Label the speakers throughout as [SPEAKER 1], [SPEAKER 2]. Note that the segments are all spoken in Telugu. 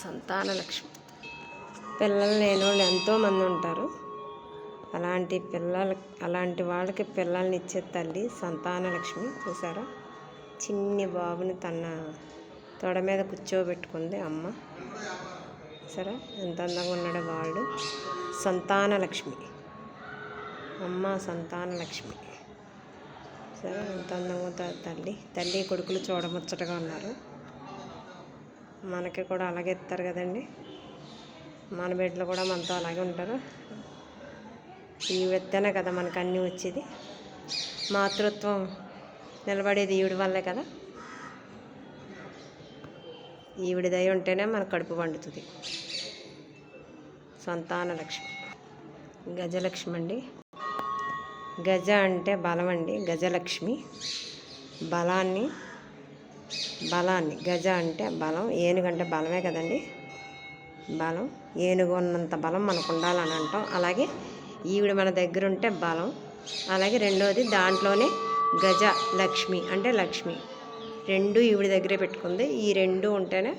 [SPEAKER 1] సంతాన లక్ష్మి. పిల్లలు లేని వాళ్ళు ఎంతోమంది ఉంటారు. అలాంటి పిల్లల అలాంటి వాళ్ళకి పిల్లల్ని ఇచ్చే తల్లి సంతాన లక్ష్మి. చూసారా? చిన్ని బాబుని తన తొడ మీద కూర్చోబెట్టుకుంది అమ్మ. సరే ఎంత అందంగా ఉన్నాడో వాళ్ళు సంతాన లక్ష్మి. అమ్మ సంతాన లక్ష్మి. సరే ఎంత అందంగా తల్లి. తల్లి కొడుకులు చూడముచ్చటగా ఉన్నారు. మనకి కూడా అలాగే ఇస్తారు కదండి. మన బిడ్డలు కూడా మనతో అలాగే ఉంటారు. ఈ విత్తనే కదా మనకు అన్నీ వచ్చేది. మాతృత్వం నిలబడేది ఈవిడి వల్లే కదా. ఈవిడ దయ ఉంటేనే మన కడుపు పండుతుంది. సంతాన లక్ష్మి. గజలక్ష్మి అండి. గజ అంటే బలం అండి. గజలక్ష్మి. బలాన్ని బలాన్ని గజ అంటే బలం ఏనుగంటే బలమే కదండి. బలం ఏనుగు ఉన్నంత బలం మనకు ఉండాలని అంటాం. అలాగే ఈవిడ మన దగ్గర ఉంటే బలం. అలాగే రెండవది దాంట్లోనే గజ లక్ష్మి అంటే లక్ష్మి. రెండు ఈవిడ దగ్గరే పెట్టుకుంది. ఈ రెండు ఉంటేనే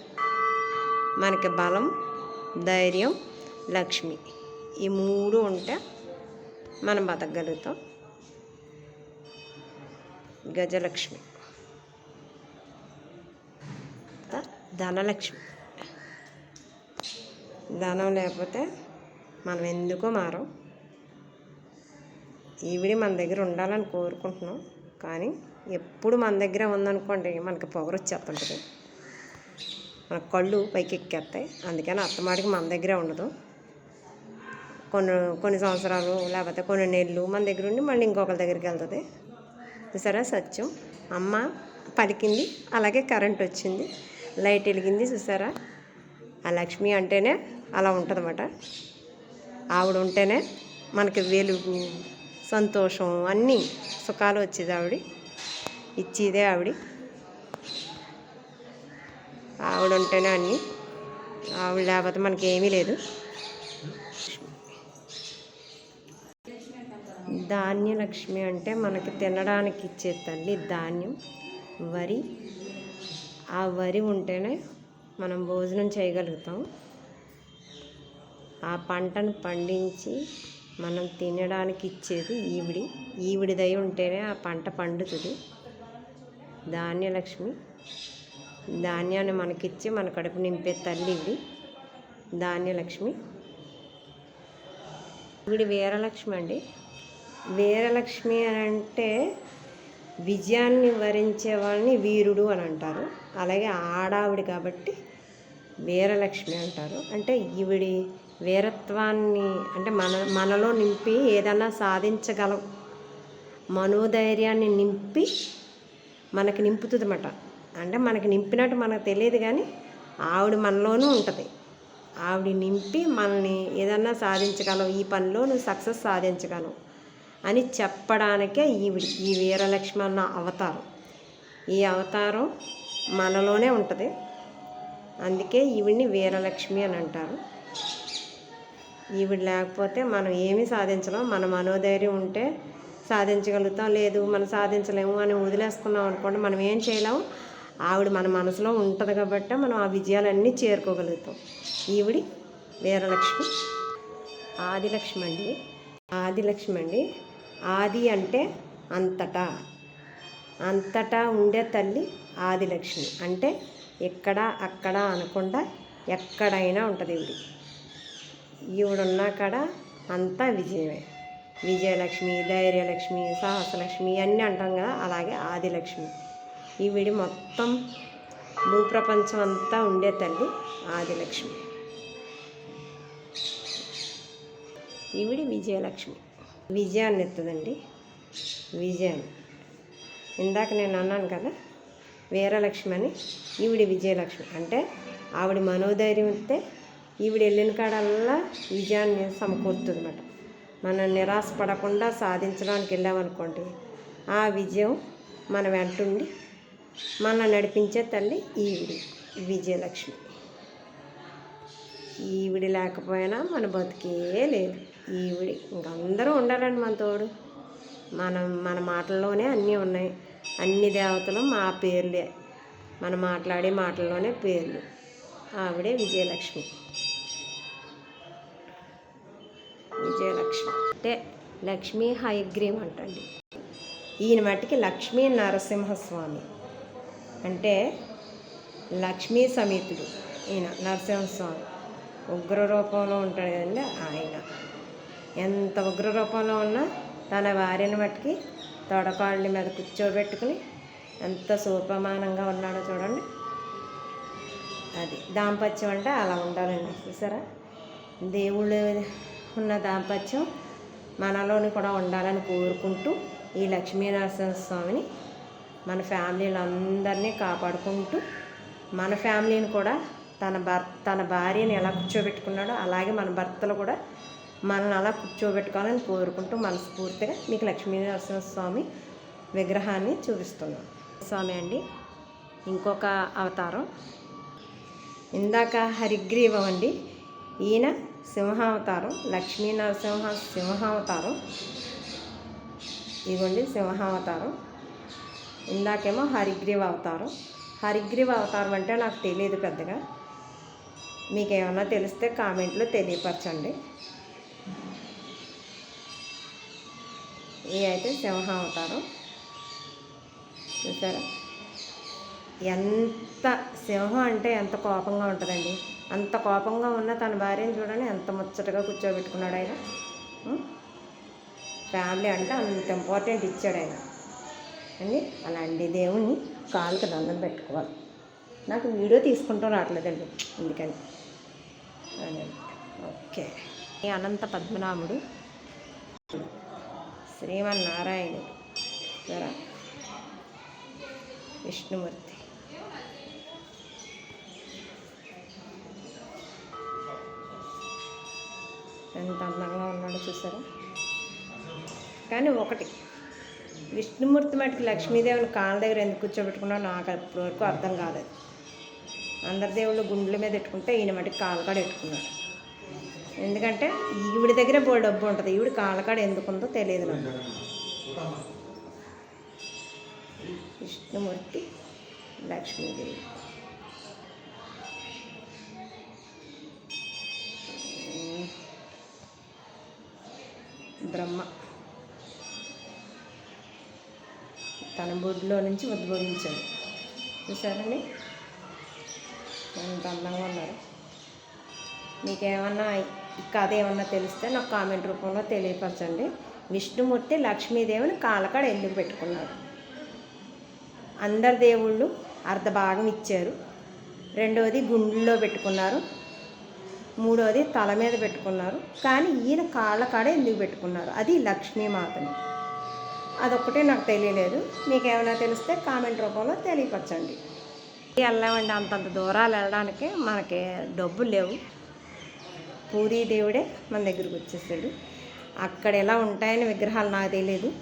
[SPEAKER 1] మనకి బలం ధైర్యం లక్ష్మి. ఈ మూడు ఉంటే మనం బతకగలుగుతాం. గజలక్ష్మి ధనలక్ష్మి. ధనం లేకపోతే మనం ఎందుకో మారం ఈవిడి మన దగ్గర ఉండాలని కోరుకుంటున్నాం. కానీ ఎప్పుడు మన దగ్గర ఉందనుకోండి మనకి పొగరు వచ్చేస్తుంటుంది. మన కళ్ళు పైకి ఎక్కేస్తాయి అందుకని అత్తమాడికి మన దగ్గరే ఉండదు. కొన్ని కొన్ని సంవత్సరాలు లేకపోతే కొన్ని నెలలు మన దగ్గర ఉండి మళ్ళీ ఇంకొకరి దగ్గరికి వెళ్తుంది. సరే సత్యం. అమ్మ పలికింది అలాగే కరెంట్ వచ్చింది. లైట్ వెలిగింది చూసారా? ఆ లక్ష్మి అంటేనే అలా ఉంటుందన్నమాట. ఆవిడ ఉంటేనే మనకి వెలుగు సంతోషం అన్నీ సుఖాలు వచ్చేది ఆవిడ. ఇచ్చేదే ఆవిడ. ఆవిడ ఉంటేనే అన్నీ. ఆవిడ లేకపోతే మనకి ఏమీ లేదు. ధాన్యలక్ష్మి అంటే మనకి తినడానికి ఇచ్చే తల్లి ధాన్యం వరి ఆ వరి ఉంటేనే మనం భోజనం చేయగలుగుతాం. ఆ పంటను పండించి మనం తినడానికి ఇచ్చేది ఈవిడి. ఈవిడిదై ఉంటేనే ఆ పంట పండుతుంది. ధాన్యలక్ష్మి ధాన్యాన్ని మనకిచ్చి మన కడుపు నింపే తల్లి ఇవి ధాన్యలక్ష్మి. ఈవిడి వీరలక్ష్మి అండి. వీరలక్ష్మి అని అంటే విజయాన్ని వరించే వాళ్ళని వీరుడు అని అంటారు. అలాగే ఆడావిడి కాబట్టి వీరలక్ష్మి అంటారు. అంటే ఈవిడి వీరత్వాన్ని అంటే మన మనలో నింపి ఏదన్నా సాధించగలం. మనోధైర్యాన్ని నింపి మనకి నింపుతుంది అన్నమాట అంటే మనకి నింపినట్టు మనకు తెలియదు కానీ ఆవిడ మనలోనూ ఉంటుంది. ఆవిడ నింపి మనల్ని ఏదన్నా సాధించగలం. ఈ పనిలో నువ్వు సక్సెస్ సాధించగలవు అని చెప్పడానికే ఈవిడి ఈ వీరలక్ష్మి అన్న అవతారం. ఈ అవతారం మనలోనే ఉంటుంది. అందుకే ఈవిడిని వీరలక్ష్మి అని అంటారు. ఈవిడ లేకపోతే మనం ఏమీ సాధించలేం. మన మనోధైర్యం ఉంటే సాధించగలుగుతాం. లేదు మనం సాధించలేము అని వదిలేసుకున్నాం అనుకోండి మనం ఏం చేయలేము ఆవిడ మన మనసులో ఉంటుంది కాబట్టి మనం ఆ విజయాలన్నీ చేరుకోగలుగుతాం. ఈవిడి వీరలక్ష్మి. ఆదిలక్ష్మి అండి. ఆదిలక్ష్మి అండి. ఆది అంటే అంతటా. అంతటా ఉండే తల్లి ఆదిలక్ష్మి అంటే ఇక్కడ అక్కడ అనకుండా ఎక్కడైనా ఉంటుంది ఈవిడి. ఈవిడున్న కాడ అంతా విజయమే. విజయలక్ష్మి ధైర్యలక్ష్మి సాహసలక్ష్మి అన్నీ అంటాం కదా అలాగే ఆదిలక్ష్మి ఈవిడి మొత్తం భూప్రపంచం అంతా ఉండే తల్లి ఆదిలక్ష్మి ఈవిడి విజయలక్ష్మి. విజయాన్ని ఎత్తుదండి. విజయాన్ని ఇందాక నేను అన్నాను కదా వీరలక్ష్మి అని ఈవిడి విజయలక్ష్మి. అంటే ఆవిడ మనోధైర్యం ఇస్తే ఈవిడ వెళ్ళిన కాడల్లా విజయాన్ని సమకూరుతుంది అనమాట మనం నిరాశపడకుండా సాధించడానికి వెళ్ళామనుకోండి ఆ విజయం మన వెంటుండి మన నడిపించే తల్లి ఈవిడి విజయలక్ష్మి. ఈవిడి లేకపోయినా మన బతికే లేదు. ఈవిడి ఇంకందరూ ఉండాలండి మన తోడు. మనం మన మాటల్లోనే అన్నీ ఉన్నాయి. అన్ని దేవతలు మా పేర్లే. మనం మాట్లాడే మాటల్లోనే పేర్లు. ఆవిడే విజయలక్ష్మి. విజయలక్ష్మి. అంటే లక్ష్మీ హయగ్రీవం అంటండి. ఈయన మట్టికి లక్ష్మీ నరసింహస్వామి. అంటే లక్ష్మీ సమేతుడు ఈయన నరసింహస్వామి. ఉగ్ర రూపంలో ఉంటాడు కదండి ఆయన. ఎంత ఉగ్ర రూపంలో ఉన్నా తన భార్యను మట్టుకి తొడపాళ్ళని మీద కూర్చోబెట్టుకుని ఎంత సూపమానంగా ఉన్నాడో చూడండి. అది దాంపత్యం అంటే అలా ఉండాలండి. చూసారా? దేవుళ్ళు ఉన్న దాంపత్యం మనలోని కూడా ఉండాలని కోరుకుంటూ ఈ లక్ష్మీనరసింహ స్వామిని మన ఫ్యామిలీలందరినీ కాపాడుకుంటూ మన ఫ్యామిలీని కూడా తన భర్త తన భార్యని ఎలా కూర్చోబెట్టుకున్నాడో అలాగే మన భర్తలు కూడా మనల్ని అలా కూర్చోబెట్టుకోవాలని కోరుకుంటూ మనస్ఫూర్తిగా మీకు లక్ష్మీ నరసింహస్వామి విగ్రహాన్ని చూపిస్తున్నాను. స్వామి అండి ఇంకొక అవతారం. ఇందాక హరిగ్రీవం అండి ఈయన సింహావతారం లక్ష్మీ నరసింహ సింహావతారం. ఇదిగోండి సింహావతారం. ఇందాకేమో హరిగ్రీవ అవతారం. హరిగ్రీవ అవతారం అంటే నాకు తెలియదు పెద్దగా. మీకేమన్నా తెలిస్తే కామెంట్లో తెలియపరచండి. ఇవి అయితే సింహావతారం చూసారా? ఎంత సింహం అంటే ఎంత కోపంగా ఉంటుందండి. అంత కోపంగా ఉన్న తన భార్యను చూడండి ఎంత ముచ్చటగా కూర్చోబెట్టుకున్నాడు ఆయన. ఫ్యామిలీ అంటే అంత ఇంపార్టెంట్ ఇచ్చాడు ఆయన. అండి అలాంటి దేవుణ్ణి కాలుకి దండం పెట్టుకోవాలి. నాకు వీడియో తీసుకుంటాం రావట్లేదండి అందుకని. అదే. ఓకే. అనంత పద్మనాభుడు. శ్రీమన్నారాయణుడు. ధర విష్ణుమూర్తి. ఎంత అందంగా ఉన్నాడో చూసారా? కానీ ఒకటి. విష్ణుమూర్తి మటుకు లక్ష్మీదేవిని కాళ్ళ దగ్గర ఎందుకు కూర్చోబెట్టుకున్నాడో నాకు అప్పటి వరకు అర్థం కాలేదు. అందరి దేవుళ్ళు గుండెల మీద పెట్టుకుంటే ఈయన మటుకు కాళ్ళ కూడా పెట్టుకున్నాడు. ఎందుకంటే ఈవిడ దగ్గర బోల్ డబ్బు ఉంటుంది. ఈవిడ కాళ్ళకాడ ఎందుకు ఉందో తెలియదు నాకు విష్ణుమూర్తి లక్ష్మీదేవి. బ్రహ్మ. తన బొడ్లో నుంచి ఉద్భవించాడు. చూసారండి ఎంత అందంగా ఉన్నారు. మీకేమన్నా కథ ఏమన్నా తెలిస్తే నాకు కామెంట్ రూపంలో తెలియపరచండి. విష్ణుమూర్తి లక్ష్మీదేవిని కాళ్ళకాడ ఎందుకు పెట్టుకున్నాడు అందరు దేవుళ్ళు అర్ధ భాగం ఇచ్చారు. రెండవది గుండెల్లో పెట్టుకున్నారు. మూడవది తల మీద పెట్టుకున్నారు. కానీ ఈయన కాళ్ళ కాడ ఎందుకు పెట్టుకున్నారు? అది లక్ష్మీమాతని. అదొక్కటే నాకు తెలియలేదు. మీకు ఏమైనా తెలిస్తే కామెంట్ రూపంలో తెలియపరచండి. వెళ్ళామండి అంతంత దూరాలు వెళ్ళడానికి మనకి డబ్బులు లేవు. పూరీ దేవుడే మన దగ్గరికి వచ్చేసాడు. అక్కడ ఎలా ఉంటాయని విగ్రహాలు నాకు తెలియదు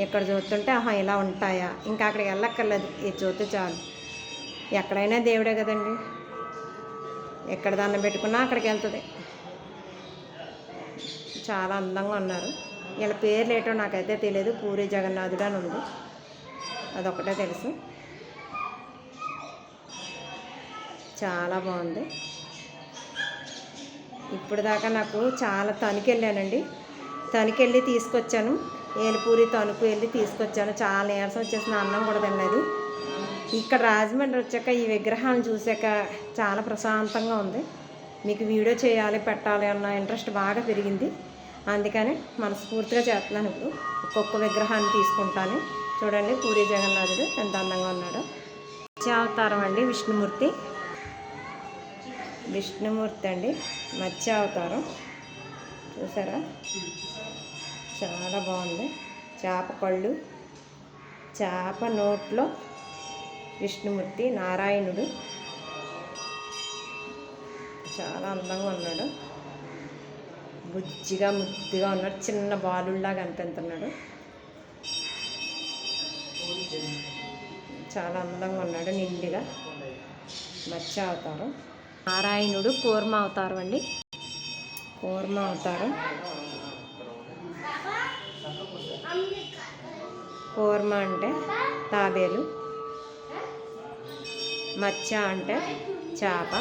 [SPEAKER 1] ఇక్కడ చూస్తుంటే ఆహా ఇలా ఉంటాయా? ఇంకా అక్కడికి వెళ్ళక్కర్లేదు. ఇది చూస్తే చాలు. ఎక్కడైనా దేవుడే కదండి. ఎక్కడ దండం పెట్టుకున్నా అక్కడికి వెళ్తుంది. చాలా అందంగా ఉన్నారు. వీళ్ళ పేర్లు ఏంటో నాకైతే తెలియదు పూరి జగన్నాథుడు అని ఉంది. అదొకటే తెలుసు. చాలా బాగుంది. ఇప్పుడు దాకా నాకు చాలా తణుకు వెళ్ళానండి తణుకు వెళ్ళి తీసుకొచ్చాను. ఏలిపూరి తణుకు వెళ్ళి తీసుకొచ్చాను. చాలా నీరసం వచ్చేసిన అన్నం కూడా తిన్నది ఇక్కడ రాజమండ్రి వచ్చాక ఈ విగ్రహాన్ని చూసాక చాలా ప్రశాంతంగా ఉంది. మీకు వీడియో చేయాలి పెట్టాలి అన్న ఇంట్రెస్ట్ బాగా పెరిగింది. అందుకని మనస్ఫూర్తిగా చేస్తున్నాను ఇప్పుడు. ఒక్కొక్క విగ్రహాన్ని తీసుకుంటాను. చూడండి పూరి జగన్నాథుడు ఎంత అందంగా ఉన్నాడో. అవతారం అండి విష్ణుమూర్తి. విష్ణుమూర్తి అండి మత్స్య అవతారం. చూసారా? చాలా బాగుంది. చేప కళ్ళు చేప నోట్లో విష్ణుమూర్తి నారాయణుడు. చాలా అందంగా ఉన్నాడు. బుజ్జిగా ముద్దుగా ఉన్నాడు. చిన్న బాలుల్లాగా అనిపిస్తున్నాడు. చాలా అందంగా ఉన్నాడు నిండిగా. మర్చి అవతారం. నారాయణుడు కూర్మ అవతారం అండి. కూర్మ అవతారం. కూర్మ అంటే తాబేలు. మత్స్య అంటే చేప.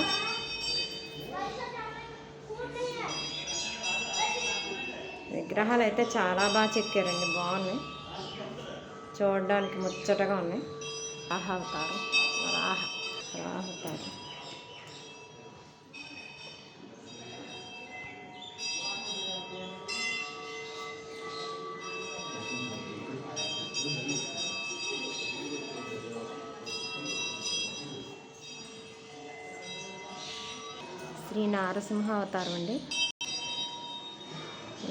[SPEAKER 1] విగ్రహాలు అయితే చాలా బాగా చెక్కారండి బాగున్నాయి. చూడడానికి ముచ్చటగా ఉన్నాయి. రాహ అవతారం. రాహ. రాహ అవతారం. నారసింహ అవతారం అండి.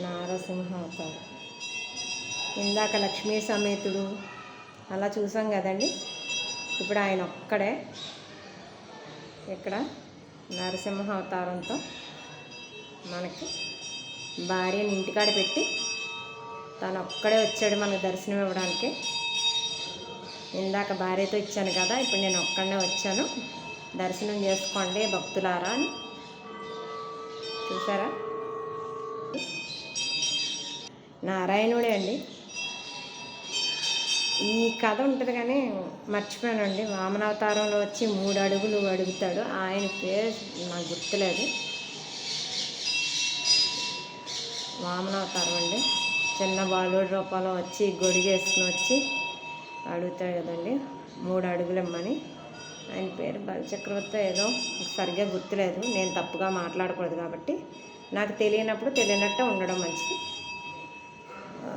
[SPEAKER 1] నారసింహ అవతారం ఇందాక లక్ష్మీ సమేతుడు అలా చూసాం కదండి. ఇప్పుడు ఆయన ఒక్కడే. ఇక్కడ నరసింహ అవతారంతో మనకి భార్యని ఇంటికాడ పెట్టి తను ఒక్కడే వచ్చాడు మనకు దర్శనం ఇవ్వడానికి. ఇందాక భార్యతో ఇచ్చాను కదా ఇప్పుడు నేను ఒక్కడనే వచ్చాను. దర్శనం చేసుకోండి భక్తులారా అని చూసారా? నారాయణుడే అండి. ఈ కథ ఉంటుంది కానీ మర్చిపోయానండి. వామనావతారంలో వచ్చి మూడు అడుగులు అడుగుతాడు. ఆయన పేరు నాకు గుర్తులేదు. వామనావతారం అండి. చిన్న బాలుడి రూపంలో వచ్చి గొడిగేసుకుని వచ్చి అడుగుతాడు కదండి. మూడు అడుగులు ఇమ్మని. ఆయన పేరు బలచక్రవర్తి ఏదో సరిగ్గా గుర్తులేదు. నేను తప్పుగా మాట్లాడకూడదు కాబట్టి నాకు తెలియనప్పుడు తెలియనట్టే ఉండడం మంచిది.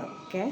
[SPEAKER 1] ఓకే.